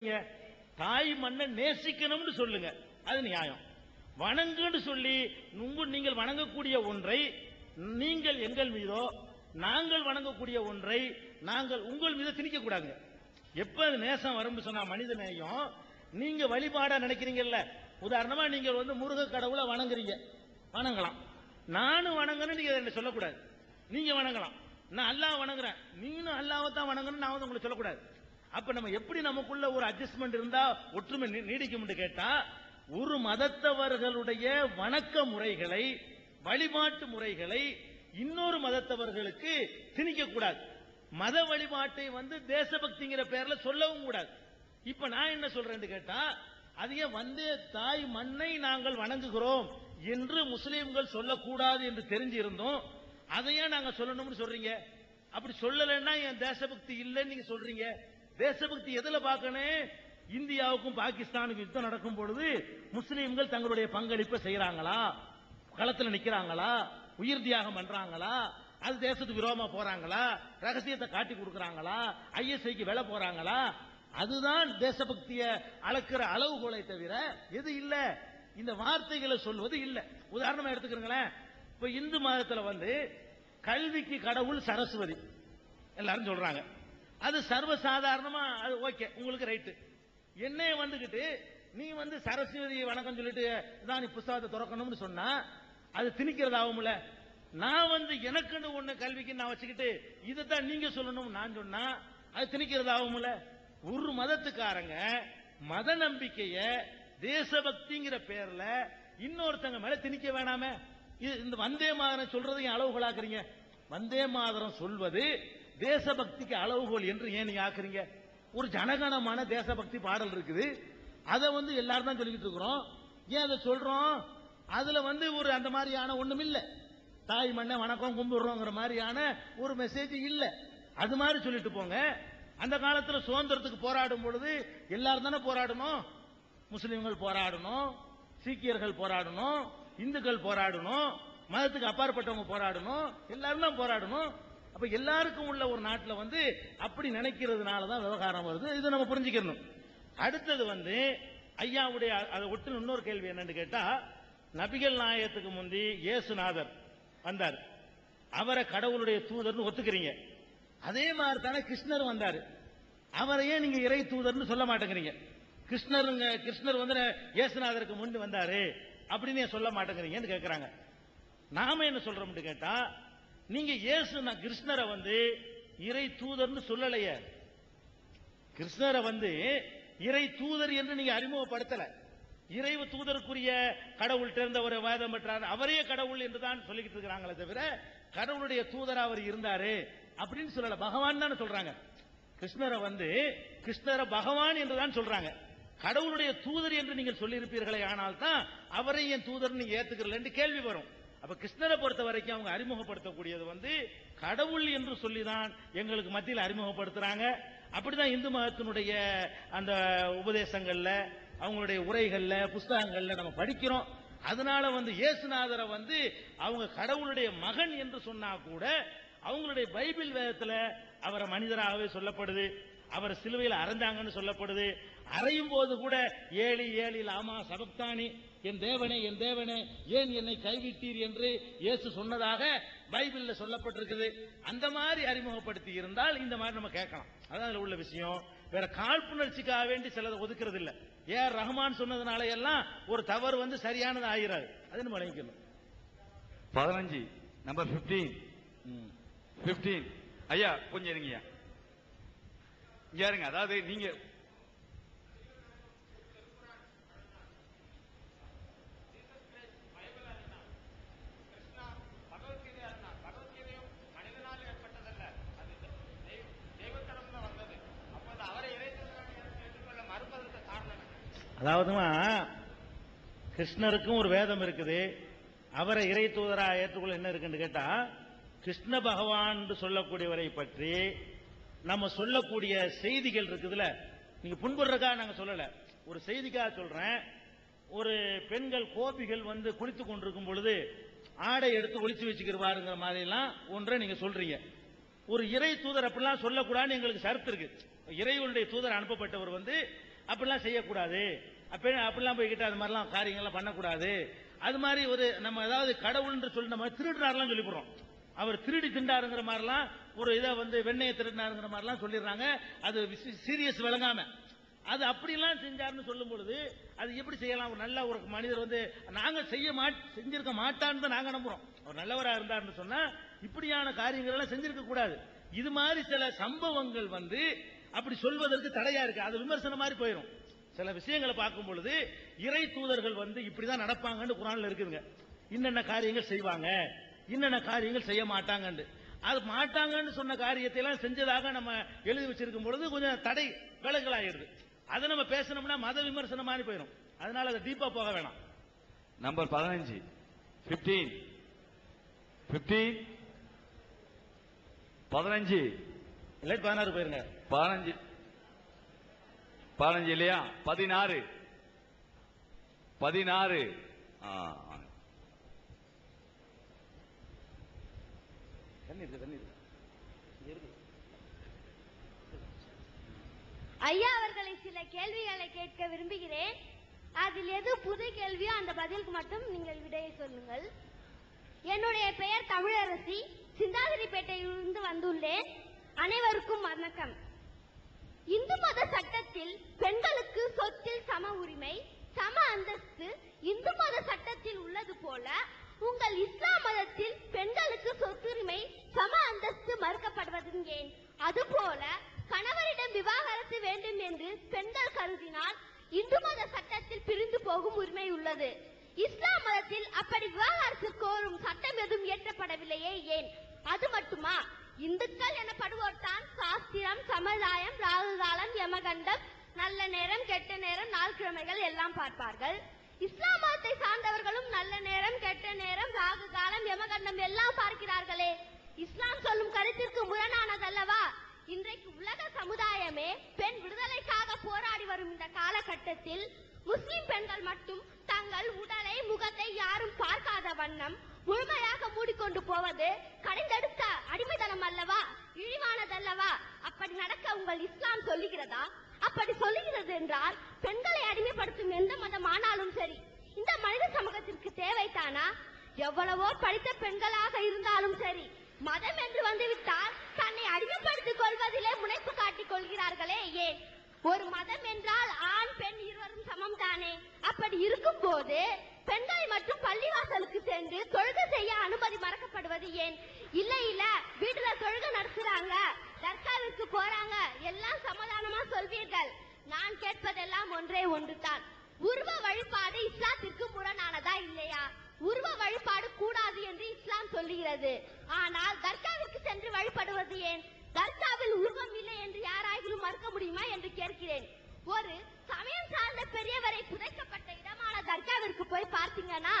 நீங்க தாய் மண்ணை நேசிக்கணும்னு சொல்லுங்க. அது நியாயம். வணங்குன்னு சொல்லி உங்க நீங்கள் வணங்கக்கூடிய ஒன்றை நீங்கள் எங்கள் மீதோ நாங்கள் வணங்கக்கூடிய ஒன்றை நாங்கள் உங்கள் மீது திணிக்க கூடாதுங்க. எப்ப அது நேசம் வரும்னு சொன்னா மனித நேயம். நீங்க வழிபாடா நினைக்கிறீங்கல்ல? உதாரணமா நீங்க வந்து முருக கடவுளை வணங்குறீங்க. வணங்கலாம். நானும் வணங்கணும் நீங்க என்ன சொல்லக்கூடாது. நீங்க வணங்கலாம். நான் அல்லாஹ் வணங்குறேன். நீனும் அல்லாவை தான் வணங்கணும் நான் வந்து உங்களுக்கு சொல்லக்கூடாது. அப்ப நம்ம எப்படி நமக்குள்ள ஒரு அட்ஜஸ்ட்மெண்ட் இருந்தா ஒற்றுமை நீ- நீடிக்கும்னு கேட்டா ஒரு மதத்தவர்களுடைய வணக்க முறைகளை வழிபாட்டு முறைகளை இன்னொரு மதத்தவர்களுக்கு திணிக்க கூடாது. மத வழிபாட்டை வந்து தேசபக்திங்கிற பேர்ல சொல்லவும் கூடாது. இப்ப நான் என்ன சொல்றேன்னு கேட்டா அதையே வந்து தாய் மண்ணை நாங்கள் வணங்குகிறோம் என்று முஸ்லீம்கள் சொல்லக்கூடாது என்று தெரிஞ்சிருந்தோம். அதையே நாங்க சொல்லணும்னு சொல்றீங்க. அப்படி சொல்லலைன்னா என் தேசபக்தி இல்லைன்னு நீங்க சொல்றீங்க? தேசபக்தி எதுல பார்க்கணும்? இந்தியாவுக்கும் பாகிஸ்தானுக்கும் யுத்தம் நடக்கும் பொழுது முஸ்லீம்கள் தங்களுடைய பங்களிப்பை செய்யறாங்களா களத்தில் நிக்கிறாங்களா? உயிர் தியாகம் பண்றாங்களா? அது தேசத்துக்கு விரோதமா போறாங்களா? ரகசியத்தை காட்டி கொடுக்கறாங்களா? ஐஎஸ்ஐக்கு வேலை போறாங்களா? அதுதான் தேசபக்திய அளக்கிற அளவுகோலை தவிர எது இல்ல. இந்த வார்த்தைகளை சொல்வது இல்ல. உதாரணமா எடுத்துக்கிறீங்களேன். இப்ப இந்து மதத்துல வந்து கல்விக்கு கடவுள் சரஸ்வதி. எல்லாரும் சொல்றாங்க. அது சர்வசாதாரணமா அது ஓகே உங்களுக்கு ரைட்டு. என்னைய வந்துகிட்டு நீ வந்து சரஸ்வதி வணக்கம் சொல்லிட்டு தான் நீ புஸ்தகத்தை திறக்கணும்னு சொன்னா அது திணிக்கிறது ஆகும்ல நான் வந்து எனக்குன்னு ஒண்ணு கல்விக்கு நான் வச்சுக்கிட்டு இதைத்தான் நீங்க சொல்லணும் நான் சொன்னா அது திணிக்கிறது ஆகும்ல ஒரு மதத்துக்காரங்க மத நம்பிக்கைய தேசபக்திங்கிற பேர்ல இன்னொருத்தங்க மேல திணிக்க வேணாமே. இது இந்த வந்தே மாதரம் சொல்றதையும் அளவுகளாக்குறீங்க வந்தே மாதரம் சொல்வது தேசபக்திக்கு அளவுகோல் என்று ஏன் நீங்க ஆக்குறீங்க? ஒரு ஜனகணமான தேசபக்தி பாடல் இருக்குது. அதை வந்து எல்லாரும் தான் சொல்லிக்கிட்டு இருக்கிறோம். ஏன் அதை சொல்றோம்? அதுல வந்து ஒரு அந்த மாதிரியான ஒண்ணும் இல்லை. தாய் மண்ணை வணக்கம் கும்பிடுறோங்கிற மாதிரியான ஒரு மெசேஜ் இல்லை. அது மாதிரி சொல்லிட்டு போங்க. அந்த காலத்தில் சுதந்திரத்துக்கு போராடும் பொழுது எல்லாரும் தானே போராடணும்? முஸ்லிம்கள் போராடணும் சீக்கியர்கள் போராடணும் இந்துக்கள் போராடணும் மதத்துக்கு அப்பாற்பட்டவங்க போராடணும் எல்லாரும் தான் போராடணும். அப்ப எல்லாருக்கும் உள்ள ஒரு நாட்டில் வந்து அப்படி நினைக்கிறதுனால தான் விவகாரம் வருது. இது நம்ம புரிஞ்சுக்கணும். அடுத்தது வந்து ஐயாவுடைய அதை ஒட்டு இன்னொரு கேள்வி என்னன்னு கேட்டா நபிகள் நாயகத்துக்கு முந்தி இயேசுநாதர் வந்தார். அவரை கடவுளுடைய தூதர்னு ஒத்துக்கிறீங்க. அதே மாதிரி தானே கிருஷ்ணர் வந்தார். அவரையே நீங்க இறை தூதர்னு சொல்ல மாட்டேங்கிறீங்க. கிருஷ்ணருங்க கிருஷ்ணர் வந்து இயேசுநாதருக்கு முன்பு வந்தாரு அப்படின்னு சொல்ல மாட்டேங்கிறீங்கன்னு கேட்கிறாங்க நாம என்ன சொல்றோம்னு கேட்டா நீங்க இயேசு நான் கிருஷ்ணரை வந்து இறை தூதர்னு சொல்லலையே. கிருஷ்ணரை வந்து இறை தூதர் என்று நீங்க அறிமுகப்படுத்தல. இறைவு தூதருக்குரிய கடவுள் திறந்தவர் ஒரு வேதம் பெற்றார் அவரே கடவுள் என்று தான் சொல்லிக்கிட்டு இருக்கிறாங்களே தவிர கடவுளுடைய தூதர் அவர் இருந்தாரு அப்படின்னு சொல்லல. பகவான் தான் சொல்றாங்க. கிருஷ்ணரை வந்து கிருஷ்ணரை பகவான் என்று தான் சொல்றாங்க. கடவுளுடைய தூதர் என்று நீங்கள் சொல்லியிருப்பீர்களே ஆனால் தான் அவரை என் தூதர் நீங்க ஏத்துக்கிறல கேள்வி வரும். அப்ப கிருஷ்ணரை பொறுத்த வரைக்கும் அவங்க அறிமுகப்படுத்தக்கூடியது வந்து கடவுள் என்று சொல்லிதான் எங்களுக்கு மத்தியில் அறிமுகப்படுத்துறாங்க. அப்படிதான் இந்து மதத்தினுடைய அந்த உபதேசங்கள்ல அவங்களுடைய உரைகள்ல புஸ்தகங்கள்ல நம்ம படிக்கிறோம். அதனால வந்து இயேசுநாதரை வந்து அவங்க கடவுளுடைய மகன் என்று சொன்னா கூட அவங்களுடைய பைபிள் வேதத்துல அவரை மனிதராகவே சொல்லப்படுது. அவர் சிலுவையில் அறந்தாங்கன்னு சொல்லப்படுது. அறையும் போது கூட ஏழி ஏழி லாமா சபப்தானி என் தேவனே என் தேவனே ஏன் என்னை கைவிட்டீர் என்று இயேசு சொன்னதாக பைபிள்ல சொல்லப்பட்டிருக்குது. அந்த மாதிரி அறிமுகப்படுத்தி இருந்தால் இந்த மாதிரி நம்ம கேட்கலாம். அதான் அதுல உள்ள விஷயம். வேற காழ்ப்புணர்ச்சிக்காக வேண்டி சிலதை ஒதுக்குறது இல்ல ஏன் ரஹ்மான் சொன்னதுனால எல்லாம் ஒரு தவறு வந்து சரியானது ஆகிறாரு அது நம்ம விளங்கிக்கணும் பதினஞ்சு நம்பர் 15 15 ஐயா கொஞ்சம் இருங்கய்யா. இங்க இருங்க. அதாவது நீங்க அதாவதுமா கிருஷ்ணருக்கும் ஒரு வேதம் இருக்குது. அவரை இறை தூதராக ஏற்றுக்கொள்ள என்ன இருக்குன்னு கேட்டா கிருஷ்ண பகவான் சொல்லக்கூடியவரை பற்றி நம்ம சொல்லக்கூடிய செய்திகள் இருக்குதுல்ல. நீங்க புண்படுறதுக்காக நாங்க சொல்லல. ஒரு செய்திக்காக சொல்றேன். ஒரு பெண்கள் கோபிகள் வந்து குளித்து கொண்டிருக்கும் பொழுது ஆடை எடுத்து ஒழிச்சு வச்சுக்கிறவாருங்கிற மாதிரி எல்லாம் ஒன்றை நீங்க சொல்றீங்க. ஒரு இறை தூதர் அப்படிலாம் சொல்லக்கூடாதுன்னு எங்களுக்கு சரத்து இருக்கு. இறைவனுடைய தூதர் அனுப்பப்பட்டவர் வந்து அப்படிலாம் செய்யக்கூடாது. அப்ப அப்படிலாம் போய்கிட்டு அது மாதிரிலாம் காரியங்கள்லாம் பண்ணக்கூடாது. அது மாதிரி ஒரு நம்ம ஏதாவது கடவுள் சொல்லி நம்ம திருடுறாருலாம் சொல்லி அவர் திருடி திண்டாருங்கிற மாதிரிலாம் ஒரு இதை வந்து வெண்ணையை திருடினாருங்கிற மாதிரிலாம் சொல்லிடுறாங்க. அது சீரியஸ் விளங்காம. அது அப்படிலாம் செஞ்சாருன்னு சொல்லும் பொழுது அது எப்படி செய்யலாம்? ஒரு நல்ல ஒரு மனிதர் வந்து நாங்க செய்ய மாட் செஞ்சிருக்க மாட்டான்னு தான் நாங்க நம்புறோம். அவர் நல்லவரா இருந்தாருன்னு சொன்னா இப்படியான காரியங்கள் எல்லாம் செஞ்சிருக்க கூடாது இது மாதிரி சில சம்பவங்கள் வந்து அப்படி சொல்வதற்கு தடையா இருக்கு. அது விமர்சனம் மாதிரி போயிடும் சில விஷயங்களை பார்க்கும் பொழுது இறை தூதர்கள் வந்து இப்படிதான் நடப்பாங்கன்னு குரான்ல இருக்குதுங்க. இன்னென்ன காரியங்கள் செய்வாங்க? இன்னென்ன காரியங்கள் செய்ய மாட்டாங்கன்னு அது மாட்டாங்கன்னு சொன்ன காரியத்தை எல்லாம் செஞ்சதாக நம்ம எழுதி வச்சிருக்கும் பொழுது கொஞ்சம் தடை விலகல் ஆயிடுது அதை நம்ம பேசணும்னா மத விமர்சனம் மாதிரி போயிடும் அதனால அதை டீப்பா போக வேணாம். நம்பர் பதினஞ்சு. பிப்டீன் பிப்டீன் பதினஞ்சு. இல்லை பதினாறு போயிருங்க. பதினஞ்சு பதினஞ்சு இல்லையா? பதினாறு. பதினாறு. ஐயா அவர்களை சில கேள்விகளை கேட்க விரும்புகிறேன். அதில் எது புது கேள்வியோ அந்த பதிலுக்கு மட்டும் நீங்கள் விடையை சொல்லுங்கள். என்னுடைய பெயர் தமிழரசி. சிந்தாதிரிப்பேட்டையிலிருந்து வந்துள்ளேன். அனைவருக்கும் வணக்கம். இந்து மத சட்டத்தில் பெண்களுக்கு சொத்தில் சம உரிமை சம அந்தஸ்து இந்து மத சட்டத்தில் உள்ளது போல உங்கள் இஸ்லாம் மதத்தில் பெண்களுக்கு சொத்துரிமை சம அந்தஸ்து மறுக்கப்படுவது ஏன் அதுபோல கணவரிடம் விவாகரத்து வேண்டும் என்று பெண்கள் கருதினால் இந்து மத சட்டத்தில் பிரிந்து போகும் உரிமை உள்ளது. இஸ்லாம் மதத்தில் அப்படி விவாகரத்து கோரும் சட்டம் எதுவும் இயற்றப்படவில்லையே ஏன்? அது மட்டுமா? இந்துக்கள் எனப்படுவோர் தான் சாஸ்திரம் சமுதாயம் ராகு காலம் யமகண்டம் நல்ல நேரம் கெட்ட நேரம் நாள் கிழமைகள் எல்லாம் பார்ப்பார்கள். இஸ்லாம் மதத்தை சார்ந்தவர்களும் நல்ல நேரம் கெட்ட நேரம் ராகு காலம் யமகண்டம் எல்லாம் பார்க்கிறார்களே. இஸ்லாம் சொல்லும் கருத்திற்கு முரணானதல்லவா? இன்றைக்கு உலக சமுதாயமே பெண் விடுதலைக்காக போராடி வரும் இந்த காலகட்டத்தில் முஸ்லிம் பெண்கள் மட்டும் தங்கள் உடலை முகத்தை யாரும் பார்க்காத வண்ணம் முழுமையாக மூடிக்கொண்டு போவது கடைந்தெடுத்த அடிமைத்தனம் அல்லவா இழிவானதல்லவா அப்படி நடக்க உங்கள் இஸ்லாம் சொல்லுகிறதா? அப்படி சொல்லுகிறது என்றால் பெண்களை அடிமைப்படுத்தும் எந்த மதம் ஆனாலும் சரி இந்த மனித சமூகத்திற்கு தேவைத்தானா எவ்வளவோ படித்த பெண்களாக இருந்தாலும் சரி மதம் என்று வந்துவிட்டால் தன்னை அடிமைப்படுத்திக் கொள்வதிலே முனைப்பு காட்டிக் கொள்கிறார்களே ஏன்? ஒரு மதம் என்றால் ஆண் பெண் இருவரும் சமம் தானே அப்படி இருக்கும் போது பெண்களை மட்டும் பள்ளிவாசலுக்கு சென்று தொழுகை செய்ய அனுமதி மறக்கப்படுவது ஏன்? இல்ல இல்ல வீட்டுல தொழுகை நடத்துறாங்க. தர்காவிற்கு போறாங்க. எல்லாம் சமாதானமா சொல்வீர்கள். நான் கேட்பதெல்லாம் ஒன்றே ஒன்றுதான். உருவ வழிபாடு இஸ்லாத்திற்கு முரணானதா இல்லையா? உருவ வழிபாடு கூடாது என்று இஸ்லாம் சொல்லுகிறது. ஆனால் தர்காவிற்கு சென்று வழிபடுவது ஏன்? தர்காவில் உருவம் இல்லை என்று யாராயிலும் மறுக்க முடியுமா என்று கேட்கிறேன். ஒரு சமயம் சார்ந்த பெரியவரை புதைக்கப்பட்ட இடமான தர்காவிற்கு போய் பார்த்தீங்கன்னா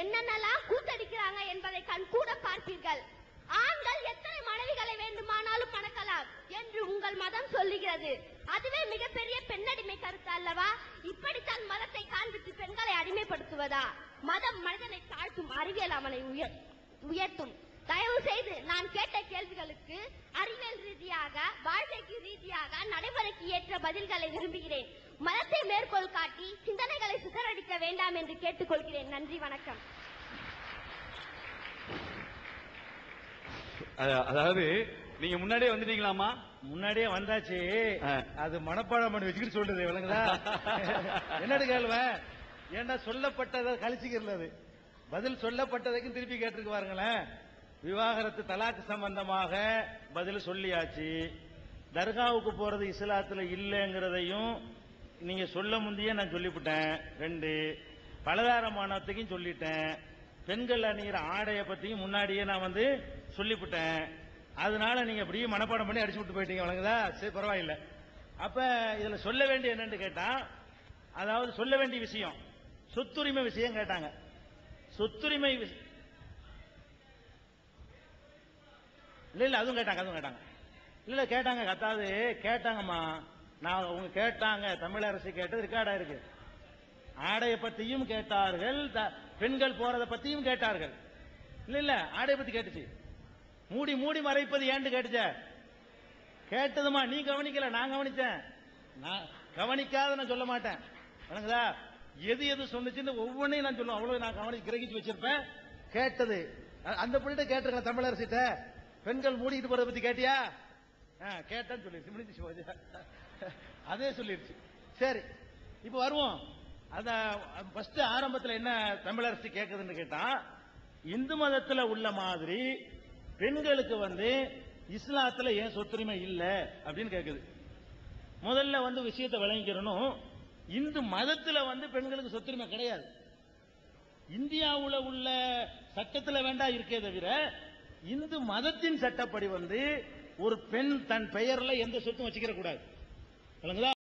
என்னென்னலாம் கூத்தடிக்கிறாங்க என்பதை கண் கூட பார்ப்பீர்கள். எத்தனை வேண்டுமானாலும் மணக்கலாம் என்று உங்கள் மதம் சொல்லுகிறது. அதுவே மிகப்பெரிய பெண்ணடிமை கருத்து அல்லவா? இப்படித்தான் மதத்தை காண்பித்து பெண்களை அடிமைப்படுத்துவதா? மதம் மனிதனை தாழ்த்தும் அறிவியல் அவனை உயர்த்தும். தயவு செய்து நான் கேட்ட கேள்விகளுக்கு அறிவியல் ரீதியாக வாழ்க்கைக்கு ரீதியாக நடைமுறைக்கு ஏற்ற பதில்களை விரும்புகிறேன். மதத்தை மேற்கோள் காட்டி சிந்தனைகளை சிதறடிக்க வேண்டாம் என்று கேட்டுக்கொள்கிறேன். நன்றி வணக்கம். அதாவது நீங்க முன்னாடியே வந்துட்டீங்களாமா முன்னாடியே வந்தாச்சு. அது மனப்பாடம் பண்ணி வச்சுக்கிட்டு சொல்றது விளங்குதா? என்னடு கேள்வன் ஏன்னா சொல்லப்பட்டதை கழிச்சுக்கிறது அது? பதில் சொல்லப்பட்டதைக்கும் திருப்பி கேட்டிருக்கு பாருங்களேன். விவாகரத்து தலாக்கு சம்பந்தமாக பதில் சொல்லியாச்சு. தர்காவுக்கு போறது இஸ்லாத்துல இல்லைங்கிறதையும் நீங்க சொல்ல முந்தையே நான் சொல்லிவிட்டேன். ரெண்டு பலதாரமானத்தையும் சொல்லிட்டேன். பெண்கள் அணிகிற ஆடையை பத்தியும் முன்னாடியே நான் வந்து சொல்லிவிட்டேன் அதனால நீங்க அப்படியே மனப்பாடம் பண்ணி அடிச்சு விட்டு போயிட்டீங்க வழங்குதா? சரி பரவாயில்ல. அப்ப இதுல சொல்ல வேண்டிய என்னன்னு கேட்டா அதாவது சொல்ல வேண்டிய விஷயம் சொத்துரிமை விஷயம் கேட்டாங்க. சொத்துரிமை இல்ல இல்ல அதுவும் கேட்டாங்க அதுவும் கேட்டாங்க. இல்ல இல்ல கேட்டாங்க கத்தாது. கேட்டாங்கம்மா. நான் அவங்க கேட்டாங்க தமிழரசு கேட்டது ரெக்கார்டா இருக்கு. ஆடையை பத்தியும் கேட்டார்கள் த- பெண்கள் போறத பத்தியும் கேட்டார்கள். இல்ல இல்ல ஆடையை பத்தி கேட்டுச்சு. மூடி மூடி மறைப்பது ஏன்னு கேட்டுச்ச? கேட்டதுமா நீ கவனிக்கல நான் கவனிச்சேன். நான் கவனிக்காத நான் சொல்ல மாட்டேன். விளங்குதா எது எது சொன்னுச்சுன்னு ஒவ்வொன்றையும் நான் சொல்லுவேன். அவ்வளவு நான் கவனி கிரகிச்சு வச்சிருப்பேன். கேட்டது. அந்த பிள்ளைகிட்ட கேட்டிருக்கேன் தமிழரசிட்ட. பெண்கள் மூடிட்டு போறத பத்தி கேட்டியா? ஆ, கேட்டேன்னு சொல்லிடுச்சு முடிஞ்சிச்சு அதே சொல்லிடுச்சு சரி இப்போ வருவோம். அத ஃபர்ஸ்ட் ஆரம்பத்துல என்ன தமிழரசு கேக்குதுன்னு கேட்டா இந்து மதத்துல உள்ள மாதிரி பெண்களுக்கு வந்து இஸ்லாத்துல ஏன் சொத்துரிமை இல்ல அப்படின்னு கேக்குது. முதல்ல வந்து விஷயத்தை விளங்கிக்கிறணும் இந்து மதத்துல வந்து பெண்களுக்கு சொத்துரிமை கிடையாது. இந்தியாவுல உள்ள சட்டத்துல வேண்டாம் இருக்கே தவிர இந்து மதத்தின் சட்டப்படி வந்து ஒரு பெண் தன் பெயர்ல எந்த சொத்தும் வச்சுக்கிற கூடாது